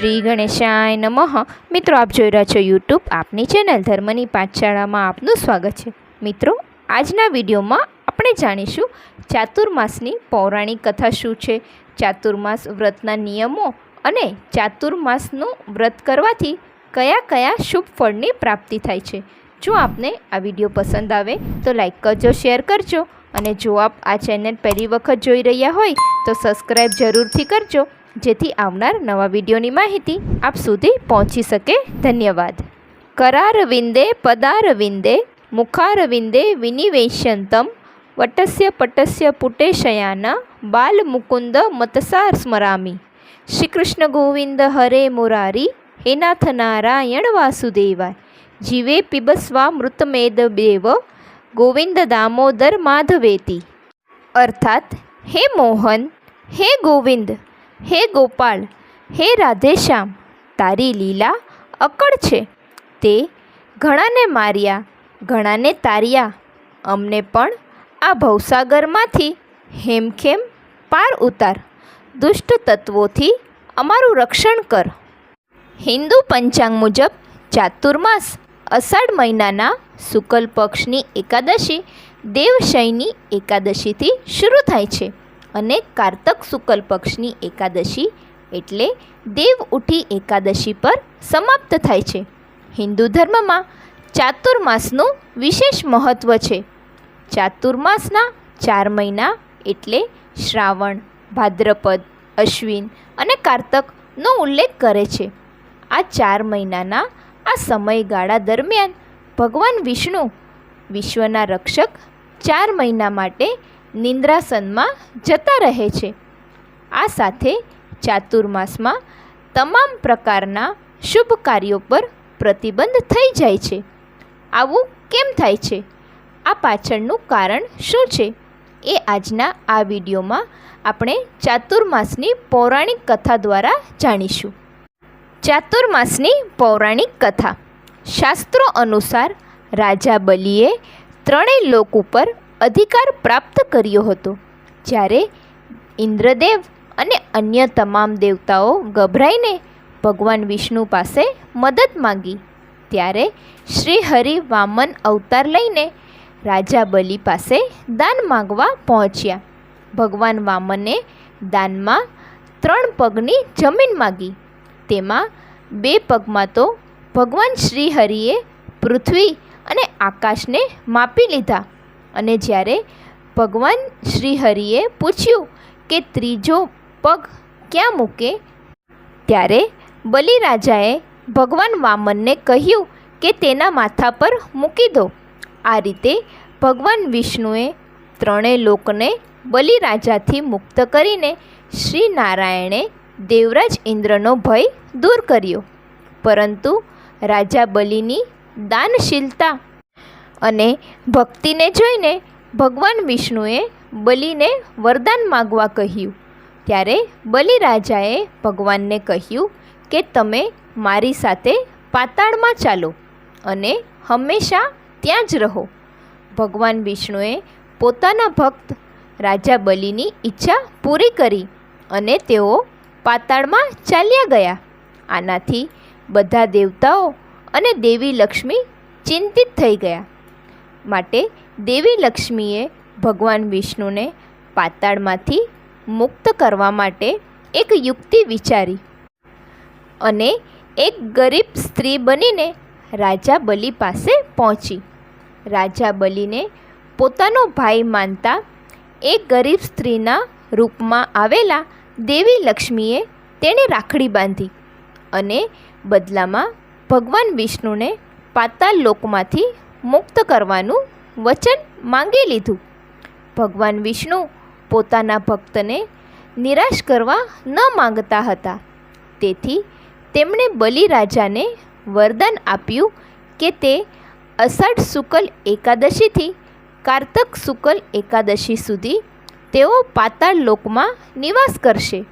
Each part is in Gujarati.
શ્રી ગણેશાય નમઃ. મિત્રો, આપ જોઈ રહ્યા છો યુટ્યુબ આપની ચેનલ ધર્મની પાઠશાળામાં આપનું સ્વાગત છે. મિત્રો, આજના વિડીયોમાં આપણે જાણીશું ચાતુર્માસની પૌરાણિક કથા શું છે, ચાતુર્માસ વ્રતના નિયમો અને ચાતુર્માસનું વ્રત કરવાથી કયા કયા શુભ ફળની પ્રાપ્તિ થાય છે. જો આપને આ વીડિયો પસંદ આવે તો લાઈક કરજો, શેર કરજો અને જો આપ આ ચેનલ પહેલી વખત જોઈ રહ્યા હોય તો સબસ્ક્રાઈબ જરૂરથી કરજો જેથી આવનાર નવા વિડીયોની માહિતી આપ સુધી પહોંચી શકે. ધન્યવાદ. કરારવિંદે પદારવિંદે મુખારવિંદે વિનિવેશંતમ, વટસ્ય પટસ્ય પુટેશયાના બાલમુકુંદ મતસાર સ્મરામી. શ્રી કૃષ્ણ ગોવિંદ હરે મુરારી, હે નાથ નારાયણ વાસુદેવાય જીવે પીબસ્વા મૃતમેદ દેવ, ગોવિંદ દામોદર માધવેતી. અર્થાત, હે મોહન, હે ગોવિંદ. હે ગોપાળ હે રાધેશ્યામ, તારી લીલા અકળ છે. તે ઘણાને માર્યા, ઘણાને તાર્યા. અમને પણ આ ભવસાગરમાંથી હેમખેમ પાર ઉતાર. દુષ્ટ તત્વોથી અમારું રક્ષણ કર. હિન્દુ પંચાંગ મુજબ ચાતુર્માસ અષાઢ મહિનાના શુકલ પક્ષની એકાદશી દેવશયની એકાદશીથી શરૂ થાય છે. અને કારતક શુક્લ પક્ષની એકાદશી એટલે દેવ ઉઠી એકાદશી પર સમાપ્ત થાય છે. હિન્દુ ધર્મમાં ચાતુર્માસનું વિશેષ મહત્ત્વ છે. ચાતુર્માસના ચાર મહિના એટલે શ્રાવણ, ભાદ્રપદ, અશ્વિન અને કારતકનો ઉલ્લેખ કરે છે. આ ચાર મહિનાના આ સમયગાળા દરમિયાન ભગવાન વિષ્ણુ વિશ્વના રક્ષક ચાર મહિના માટે નિંદ્રાસનમાં જતા રહે છે. આ સાથે ચાતુર્માસમાં તમામ પ્રકારના શુભ કાર્યો પર પ્રતિબંધ થઈ જાય છે. આવું કેમ થાય છે? આ પાછળનું કારણ શું છે? એ આજના આ વિડીયોમાં આપણે ચાતુર્માસની પૌરાણિક કથા દ્વારા જાણીશું. ચાતુર્માસની પૌરાણિક કથા. શાસ્ત્રો અનુસાર રાજા બલિએ ત્રણેય લોક ઉપર અધિકાર પ્રાપ્ત કર્યો હતો. જ્યારે ઇન્દ્રદેવ અને અન્ય તમામ દેવતાઓ ગભરાઈને ભગવાન વિષ્ણુ પાસે મદદ માંગી. ત્યારે શ્રી હરિ વામન અવતાર લઈને રાજા બલિ પાસે દાન માંગવા પહોંચ્યા. ભગવાન વામને દાનમાં ત્રણ પગની જમીન માગી. તેમાં બે પગમાં તો ભગવાન શ્રી હરિએ પૃથ્વી અને આકાશને માપી લીધા. અને જ્યારે ભગવાન શ્રી હરિએ પૂછ્યું કે ત્રીજો પગ ક્યાં મૂકે, ત્યારે બલિરાજાએ ભગવાન વામનને કહ્યું કે તેના માથા પર મૂકી દો. આ રીતે ભગવાન વિષ્ણુએ ત્રણેય લોકને બલિરાજાથી મુક્ત કરીને શ્રી નારાયણે દેવરાજ ઇન્દ્રનો ભય દૂર કર્યો. પરંતુ રાજા બલિની દાનશીલતા અને ભક્તિને જોઈને ભગવાન વિષ્ણુએ બલિને વરદાન માગવા કહ્યું. ત્યારે બલિરાજાએ ભગવાનને કહ્યું કે તમે મારી સાથે પાતાળમાં ચાલો અને હંમેશા ત્યાં જ રહો. ભગવાન વિષ્ણુએ પોતાના ભક્ત રાજા બલિની ઈચ્છા પૂરી કરી અને તેઓ પાતાળમાં ચાલ્યા ગયા. આનાથી બધા દેવતાઓ અને દેવી લક્ષ્મી ચિંતિત થઈ ગયા. માટે દેવી લક્ષ્મીએ ભગવાન વિષ્ણુને પાતાળમાંથી મુક્ત કરવા માટે એક યુક્તિ વિચારી અને એક ગરીબ સ્ત્રી બનીને રાજા બલિ પાસે પહોંચી. રાજા બલિને પોતાનો ભાઈ માનતા એ ગરીબ સ્ત્રીના રૂપમાં આવેલા દેવી લક્ષ્મીએ તેણે રાખડી બાંધી અને બદલામાં ભગવાન વિષ્ણુને પાતાળ લોકમાંથી મુક્ત કરવાનું વચન માંગી લીધું. ભગવાન વિષ્ણુ પોતાના ભક્તને નિરાશ કરવા ન માંગતા હતા. તેથી તેમણે બલિરાજાને વરદાન આપ્યું કે તે અષાઢ શુકલ એકાદશીથી કારતક શુકલ એકાદશી સુધી તેઓ પાતાળ લોકમાં નિવાસ કરશે.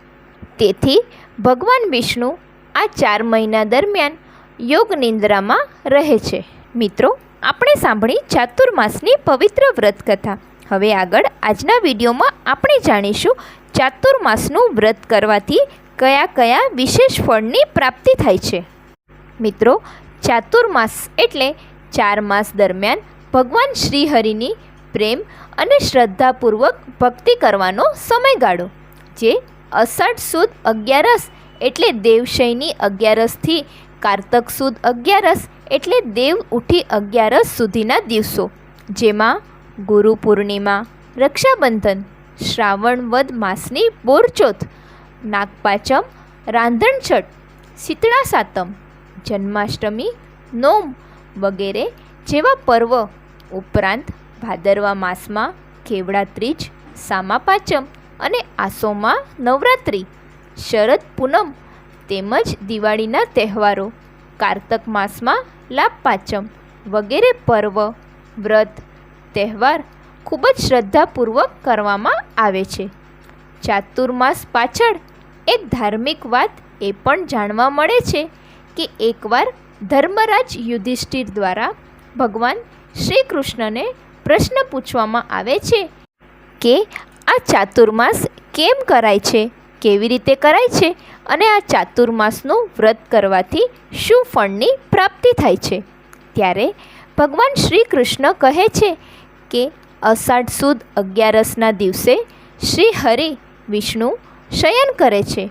તેથી ભગવાન વિષ્ણુ આ ચાર મહિના દરમિયાન યોગ નિંદ્રામાં રહે છે. મિત્રો આપણે સાંભળી ચાતુર્માસની પવિત્ર વ્રત કથા હવે આગળ આજના વિડીયોમાં આપણે જાણીશું ચાતુર્માસનું વ્રત કરવાથી કયા કયા વિશેષ ફળની પ્રાપ્તિ થાય છે. મિત્રો, ચાતુર્માસ એટલે ચાર માસ દરમિયાન ભગવાન શ્રીહરિની પ્રેમ અને શ્રદ્ધાપૂર્વક ભક્તિ કરવાનો સમયગાળો, જે અષાઢ સુદ અગિયારસ એટલે દેવશયની અગિયારસથી કારતક સુદ અગિયારસ એટલે દેવ ઉઠી અગિયારસ સુધીના દિવસો, જેમાં ગુરુ પૂર્ણિમા, રક્ષાબંધન, શ્રાવણ વદ માસની બોરચોથ, નાગપાચમ રાંધણછઠ શીતળા સાતમ, જન્માષ્ટમી, નોમ વગેરે જેવા પર્વ ઉપરાંત ભાદરવા માસમાં કેવડા ત્રીજ, સામા પાચમ અને આસોમાં નવરાત્રિ, શરદ પૂનમ તેમજ દિવાળીના તહેવારો, કારતક માસમાં લાભ પાંચમ વગેરે પર્વ, વ્રત, તહેવાર ખૂબ જ શ્રદ્ધાપૂર્વક કરવામાં આવે છે. ચાતુર્માસ પાછળ એક ધાર્મિક વાત એ પણ જાણવા મળે છે કે એકવાર ધર્મરાજ યુધિષ્ઠિર દ્વારા ભગવાન શ્રી કૃષ્ણને પ્રશ્ન પૂછવામાં આવે છે કે આ ચાતુર્માસ કેમ કરાય છે, કેવી રીતે કરાય છે? અને આ ચાતુર્માસનું વ્રત કરવાથી શું ફળની પ્રાપ્તિ થાય છે? ત્યારે ભગવાન શ્રી કૃષ્ણ કહે છે કે અષાઢ સુદ અગિયારસના દિવસે શ્રી હરિ વિષ્ણુ શયન કરે છે.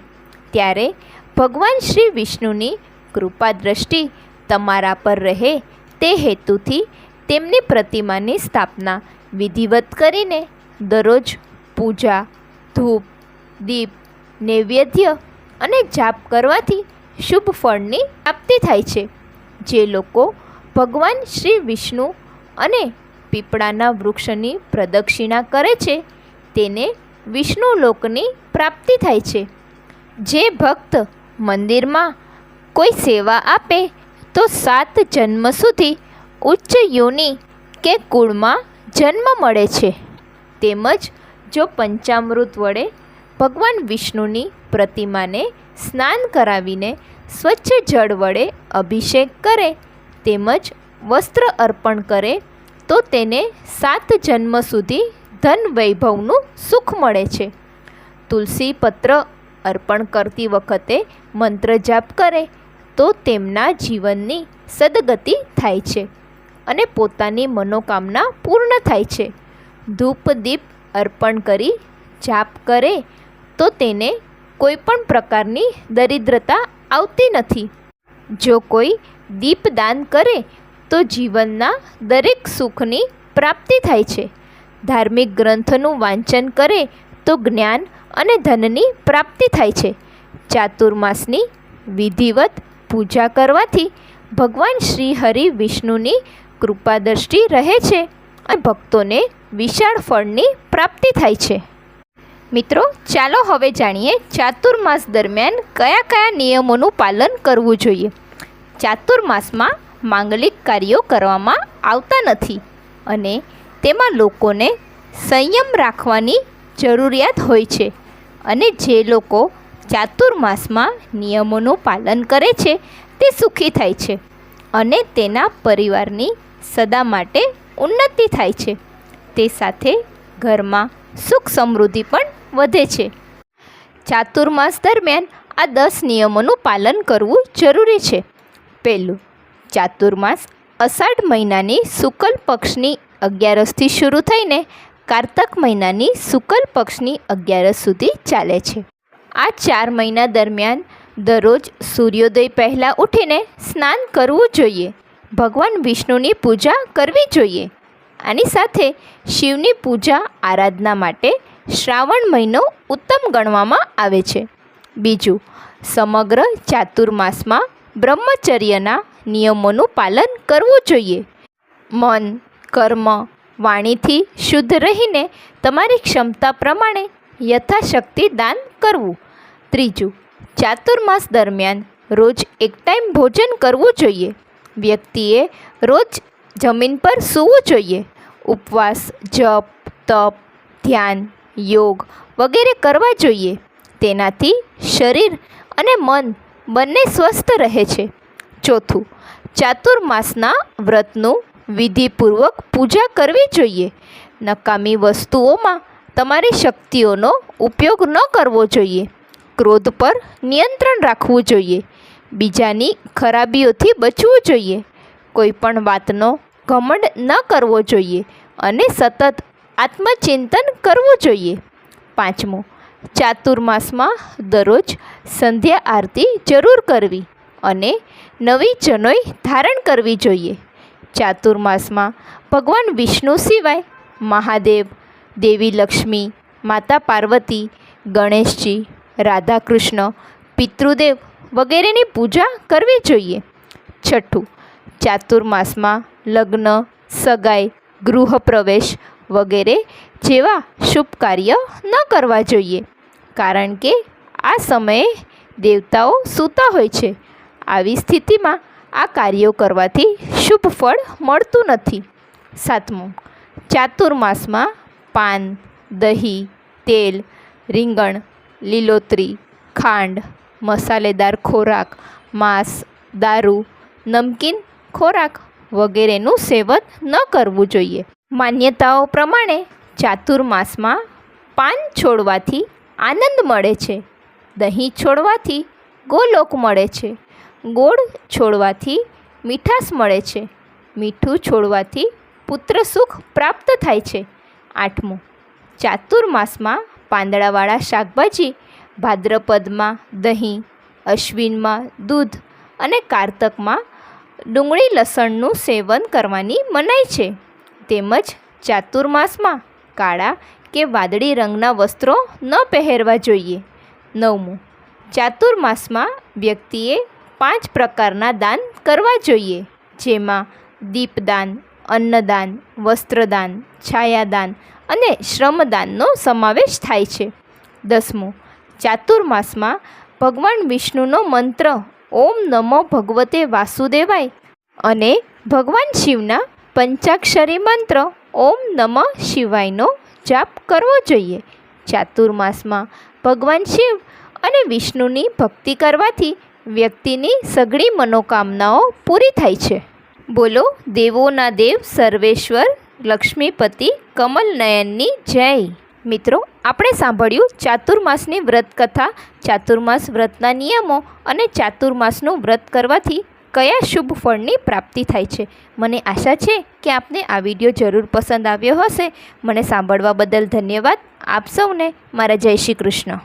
ત્યારે ભગવાન શ્રી વિષ્ણુની કૃપા દ્રષ્ટિ તમારા પર રહે તે હેતુથી તેમની પ્રતિમાની સ્થાપના વિધિવત કરીને દરરોજ પૂજા, ધૂપ, દીપ, નૈવેદ્ય અને જાપ કરવાથી શુભ ફળની પ્રાપ્તિ થાય છે. જે લોકો ભગવાન શ્રી વિષ્ણુ અને પીપળાના વૃક્ષની પ્રદક્ષિણા કરે છે, તેને વિષ્ણુ લોકની પ્રાપ્તિ થાય છે. જે ભક્ત મંદિરમાં કોઈ સેવા આપે, તો સાત જન્મ સુધી ઉચ્ચ યોનિ કે કુળમાં જન્મ મળે છે. તેમજ જો પંચામૃત વડે ભગવાન વિષ્ણુની પ્રતિમાને સ્નાન કરાવીને સ્વચ્છ જળ વડે અભિષેક કરે, તેમજ વસ્ત્ર અર્પણ કરે, તો તેને સાત જન્મ સુધી ધન વૈભવનું સુખ મળે છે. તુલસી પત્ર અર્પણ કરતી વખતે મંત્ર જાપ કરે, તો તેમના જીવનની સદગતિ થાય છે અને પોતાની મનોકામના પૂર્ણ થાય છે. ધૂપ દીપ અર્પણ કરી જાપ કરે તો તેને કોઈ પણ પ્રકારની દરિદ્રતા આવતી નથી. જો કોઈ દીપદાન કરે, તો જીવનના દરેક સુખની પ્રાપ્તિ થાય છે. ધાર્મિક ગ્રંથનું વાંચન કરે, તો જ્ઞાન અને ધનની પ્રાપ્તિ થાય છે. ચાતુર્માસની વિધિવત પૂજા કરવાથી ભગવાન શ્રી હરિ વિષ્ણુની કૃપાદ્રષ્ટિ રહે છે અને ભક્તોને વિશાળ ફળની પ્રાપ્તિ થાય છે. મિત્રો, ચાલો હવે જાણીએ ચાતુર્માસ દરમિયાન કયા કયા નિયમોનું પાલન કરવું જોઈએ. ચાતુર્માસમાં માંગલિક કાર્યો કરવામાં આવતા નથી અને તેમાં લોકોને સંયમ રાખવાની જરૂરિયાત હોય છે અને જે લોકો ચાતુર્માસમાં નિયમોનું પાલન કરે છે તે સુખી થાય છે અને તેના પરિવારની સદા માટે ઉન્નતિ થાય છે. તે સાથે ઘરમાં સુખ સમૃદ્ધિ પણ વધે છે. ચાતુર્માસ દરમિયાન આ દસ નિયમોનું પાલન કરવું જરૂરી છે. પહેલું, ચાતુર્માસ અષાઢ મહિનાની શુકલ પક્ષની અગિયારસથી શરૂ થઈને કારતક મહિનાની શુકલ પક્ષની અગિયારસ સુધી ચાલે છે. આ ચાર મહિના દરમિયાન દરરોજ સૂર્યોદય પહેલાં ઉઠીને સ્નાન કરવું જોઈએ. ભગવાન વિષ્ણુની પૂજા કરવી જોઈએ. આની સાથે શિવની પૂજા આરાધના માટે શ્રાવણ મહિનો ઉત્તમ ગણવામાં આવે છે. બીજું, સમગ્ર ચાતુર્માસમાં બ્રહ્મચર્યના નિયમોનું પાલન કરવું જોઈએ. મન, કર્મ, વાણીથી શુદ્ધ રહીને તમારી ક્ષમતા પ્રમાણે યથાશક્તિ દાન કરવું. ત્રીજું, ચાતુર્માસ દરમિયાન રોજ એક ટાઈમ ભોજન કરવું જોઈએ. વ્યક્તિએ રોજ જમીન પર સૂવું જોઈએ. ઉપવાસ, જપ, તપ, ધ્યાન, યોગ વગેરે કરવા જોઈએ. તેનાથી શરીર અને મન બંને સ્વસ્થ રહે છે. ચોથું, ચાતુર્માસના વ્રતનું વિધિપૂર્વક પૂજા કરવી જોઈએ. નકામી વસ્તુઓમાં તમારી શક્તિઓનો ઉપયોગ ન કરવો જોઈએ. ક્રોધ પર નિયંત્રણ રાખવું જોઈએ. બીજાની ખરાબીઓથી બચવું જોઈએ. કોઈ પણ વાતનો ઘમંડ ન કરવો જોઈએ અને સતત આત્મચિંતન કરવું જોઈએ. પાંચમું ચાતુર્માસમાં દરરોજ સંધ્યા આરતી જરૂર કરવી અને નવી જનોઈ ધારણ કરવી જોઈએ. ચાતુર્માસમાં ભગવાન વિષ્ણુ સિવાય મહાદેવ, દેવી લક્ષ્મી, માતા પાર્વતી, ગણેશજી, રાધાકૃષ્ણ, પિતૃદેવ વગેરેની પૂજા કરવી જોઈએ. છઠ્ઠું ચાતુર્માસમાં લગ્ન, સગાઈ, ગૃહપ્રવેશ વગેરે જેવા શુભ કાર્ય ન કરવા જોઈએ. કારણ કે આ સમયે દેવતાઓ સૂતા હોય છે. આવી સ્થિતિમાં આ કાર્યો કરવાથી શુભ ફળ મળતું નથી. સાતમું, ચાતુર્માસમાં પાન, દહીં, તેલ, રીંગણ, લીલોતરી, ખાંડ, મસાલેદાર ખોરાક, માંસ, દારૂ, નમકીન ખોરાક વગેરેનું સેવન ન કરવું જોઈએ. માન્યતાઓ પ્રમાણે ચાતુર્માસમાં પાન છોડવાથી આનંદ મળે છે. દહીં છોડવાથી ગોલોક મળે છે. ગોળ છોડવાથી મીઠાશ મળે છે. મીઠું છોડવાથી પુત્ર સુખ પ્રાપ્ત થાય છે. આઠમું. ચાતુર્માસમાં પાંદડાવાળા શાકભાજી ભાદ્રપદમાં દહીં, અશ્વિનમાં દૂધ અને કારતકમાં ડુંગળી લસણનું સેવન કરવાની મનાઈ છે. તેમજ ચાતુર્માસમાં કાળા કે વાદળી રંગના વસ્ત્રો ન પહેરવા જોઈએ. નવમું, ચાતુર્માસમાં વ્યક્તિએ પાંચ પ્રકારના દાન કરવા જોઈએ. જેમાં દીપદાન, અન્નદાન, વસ્ત્રદાન, છાયાદાન અને શ્રમદાનનો સમાવેશ થાય છે. દસમું, ચાતુર્માસમાં ભગવાન વિષ્ણુનો મંત્ર ઓમ નમો ભગવતે વાસુદેવાય. અને ભગવાન શિવના પંચાક્ષરી મંત્ર ઓમ નમઃ શિવાયનો જાપ કરવો જોઈએ. ચાતુર્માસમાં ભગવાન શિવ અને વિષ્ણુની ભક્તિ કરવાથી વ્યક્તિની સઘળી મનોકામનાઓ પૂરી થાય છે. બોલો, દેવોના દેવ સર્વેશ્વર, લક્ષ્મીપતિ, કમલનયનની જય. મિત્રો, આપણે સાંભળ્યું ચાતુર્માસની વ્રત કથા ચાતુર્માસ વ્રતના નિયમો અને ચાતુર્માસનું વ્રત કરવાથી કયા શુભ ફળની પ્રાપ્તિ થાય છે. મને આશા છે કે આપને આ વીડિયો જરૂર પસંદ આવ્યો હશે. મને સાંભળવા બદલ ધન્યવાદ. આપ સૌને મારા જય શ્રી કૃષ્ણ.